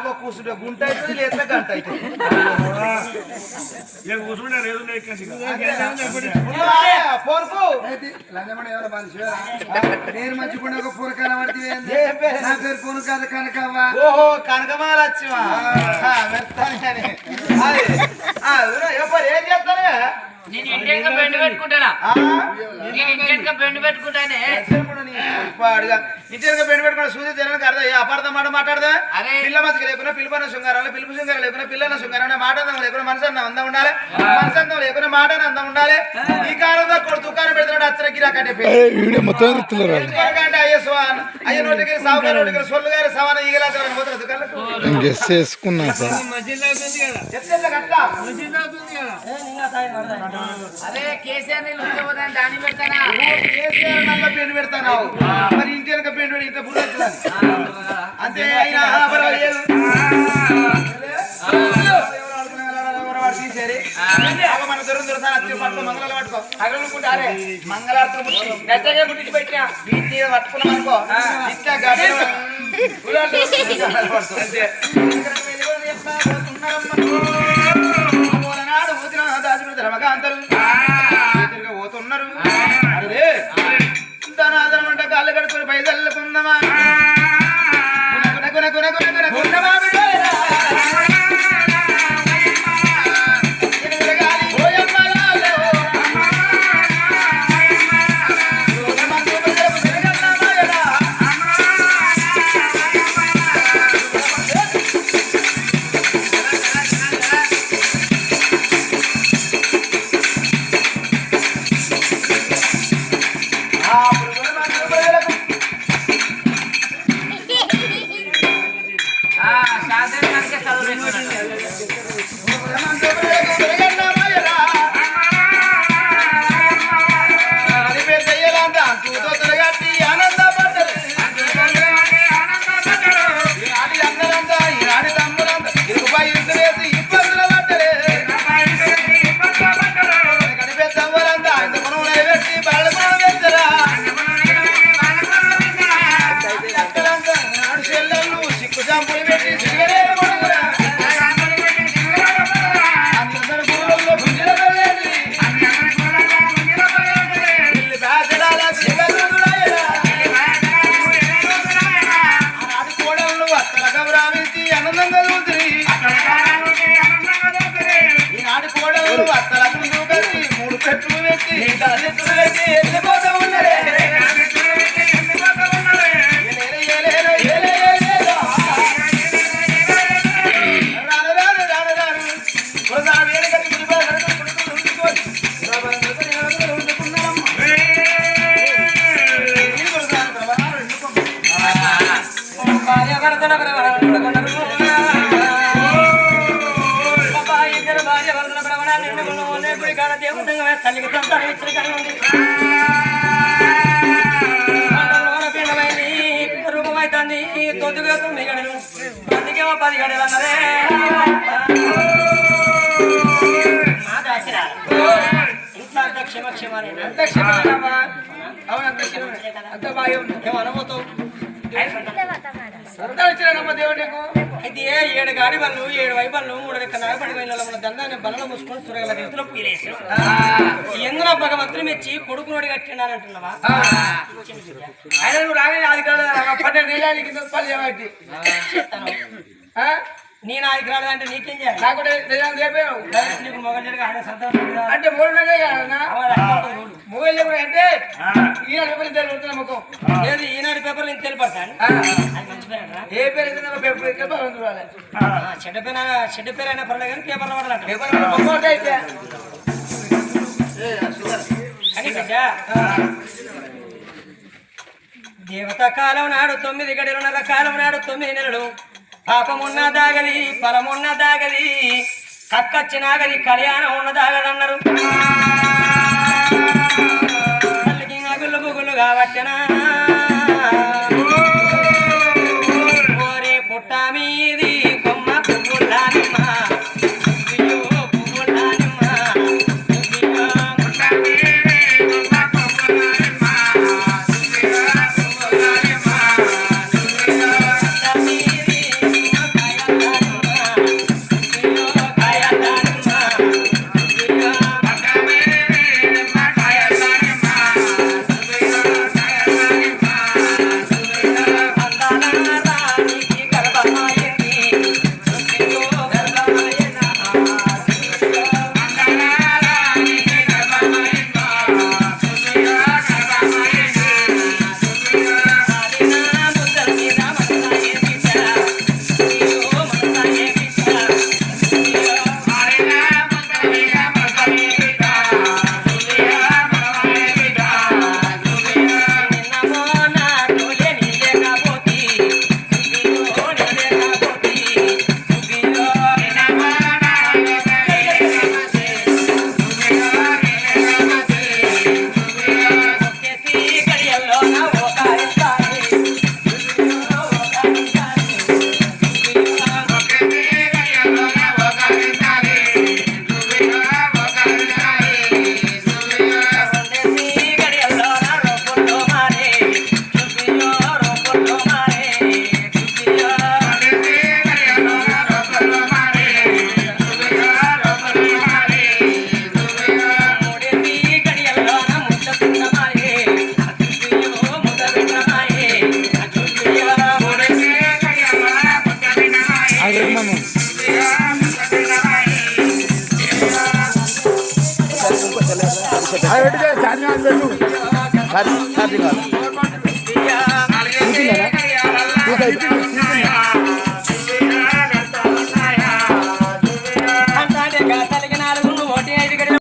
అవ్వ కూర్చుంటే గుంట అవుతుంది లేదా గంట? నేను ఏంది? ఏ పేరు? నా పేరు పూను కాదు కనకవ్వ. ఓహో ఊరా, ఎవరు ఏం చేస్తానే నేను ఇంటికి బెండ్ పెట్టుకుంటానా? నేను ఇంటికి బెండ్ పెట్టుకుంటానే? పాడుగా ఇంటికి పెండి పెట్టుకుని సూర్య జనానికి అర్థం ఏ అపార్థం మాట మాట్లాడదా? అరే. పిల్ల మచ్చకి లేకుండా పిలుపన శృంగారాలు పిలుపు శృంగారం లేకుండా పిల్లల శృంగారం మాట అందం లేకుండా మనసు అందం అందం ఉండాలి. మనసు అందం లేకుండా మాట అందం ఉండాలి. ఈ కాలంలో కొడు దుకాణం పెడుతున్నాడు అచ్చర గిరా కట్టే వీడియో మొత్తం గెస్ చేసుకున్నా సార్. అదే కేసీఆర్ దాన్ని పెడతానా? కేసీఆర్ నల్ల పెండు పెడతాను మరి ఇంటి వెనక ఇంత బుర్ర వచ్చింది. అంతే అయినా అగో మన దొరుకు దొరుకుతాను అచ్చి పట్టుకో మంగళాలు పట్టుకో. అగలుకుంటారే మంగళార్తులు ముట్టి గట్టగా ముట్టి పెట్టినా వీటి మీద పట్టుకున్నాం అనుకో. ఇట్లా గడ్డ తల్లికి సంతానం ఇచ్చిన కనుక ఉంది. రూపమైతుంది, తొద్దుగా తొమ్మిది గడలు, అందుకేమో పది గడలు అన్నదే. మా ఇంట్లో అంతా అంత క్షమాపణ. అవును, క్షమ. అంత బాగా అయితే ఏడు గాడి బళ్ళు ఏడు వైబళ్ళు మూడు రెక్క నాగపడి వెళ్ళిన మన దండాన్ని బలలో మూసుకొని సురగల రీతిలో పూలేసారు ఎందులో భగవంతుని మెచ్చి కొడుకునోడి కట్టినానంటున్నావా ఆయన నువ్వు రాగానే అది కాదు పన్నెండు నిజానికి కింద చేయబట్టి. చేస్తాను ఆ? నేను ఆడికి రాలేదంటే నీకేం చేయాలి? నాకు నిజాలు చెప్పావు. నీకు మొగలుగా ఆడే సంతోషం? అంటే మూడు నెలలే కదా అవ్వాలి, అయిపోతుంది చూడు. మూడు. కూడా అంటే ఈయన పేపర్ తెలుగుతున్న ముఖం. ఏ పేరు అయితే పేపర్ అయితే బాగుంది చూడాలి చెడ్డ పేరు చెడ్డ పేరు అయినా పర్లేదు కానీ పేపర్లో పడాలంట. పేపర్ అయితే దేవత కాలం నాడు తొమ్మిది గడిలున్నర కాలం నాడు తొమ్మిది నెలలు. పాపమున్న దాగది ఫలమున్న దాగది కక్కచ్చినాగది కళ్యాణం ఉన్న దాగదన్నారు తల్లికి అగులు బుగులు కాబట్టెనా అది పెట్టు చార్జింగ్ పెట్టు చార్జింగ్